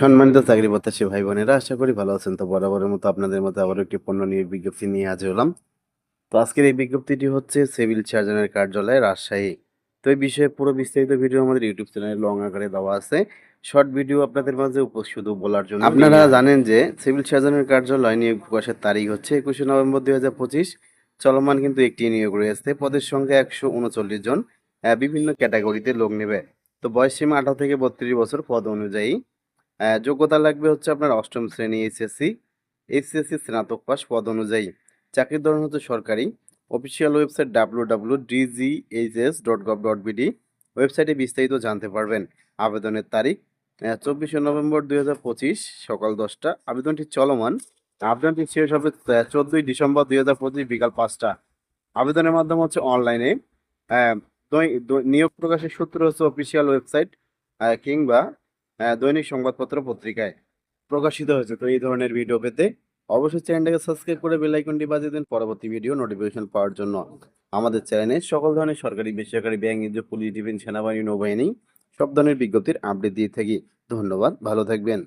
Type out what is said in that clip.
সম্মানিত চাকরি প্রত্যাশী ভাই বোনেরা আশা করি ভালো আছেন। তো বরাবরের মতো আপনাদের মতো আবারও একটি পণ্য নিয়ে বিজ্ঞপ্তি নিয়ে হাজির হলাম। তো আজকের এই বিজ্ঞপ্তিটি হচ্ছে সিভিল সার্জনের কার্যালয় রাজশাহী। তো এই বিষয়ে পুরো বিস্তারিত ভিডিও আমাদের ইউটিউব চ্যানেলে লং আকারে দেওয়া আছে। শর্ট ভিডিও আপনাদের মাঝে শুধু বলার জন্য আপনারা জানেন যে সিভিল সার্জনের কার্যালয় নিয়োগ প্রকাশের তারিখ হচ্ছে একুশে নভেম্বর দুই হাজার পঁচিশ। চলমান কিন্তু একটি নিয়োগ রয়েছে পদের সংখ্যা একশো উনচল্লিশ জন। বিভিন্ন ক্যাটাগরিতে লোক নেবে। তো বয়স সীমা আঠারো থেকে বত্রিশ বছর পদ অনুযায়ী। যোগ্যতা লাগবে হচ্ছে আপনার অষ্টম শ্রেণি এইচএসসি এইচএসসি স্নাতক পাস পদ অনুযায়ী। চাকরির ধরন হচ্ছে সরকারি। Official website W W DGHS dot gov dot BD ওয়েবসাইটে বিস্তারিত জানতে পারবেন। আবেদনের তারিখ চব্বিশে নভেম্বর দুই হাজার পঁচিশ, সকাল দশটা। আবেদনটি চলমান। আবেদনটি শেষ হবে চোদ্দোই ডিসেম্বর দুই হাজার পঁচিশ, বিকাল পাঁচটা। আবেদনের মাধ্যম হচ্ছে অনলাইনে। নিয়োগ প্রকাশের সূত্র হচ্ছে অফিসিয়াল ওয়েবসাইট কিংবা দৈনিক সংবাদপত্র পত্রিকায় প্রকাশিত হয়েছে। তো এই ধরনের ভিডিও পেতে অবশ্যই চ্যানেলটাকে সাবস্ক্রাইব করে বেল আইকনটি বাজিয়ে দিন পরবর্তী ভিডিও নোটিফিকেশন পাওয়ার জন্য। আমাদের চ্যানেলে সকল ধরনের সরকারি, বেসরকারি ব্যাংক নিজে পুলিশ ডিফেন্স সেনাবাহিনী, নৌবাহিনী সব ধরনের বিজ্ঞপ্তির আপডেট দিয়ে থাকি। ধন্যবাদ, ভালো থাকবেন।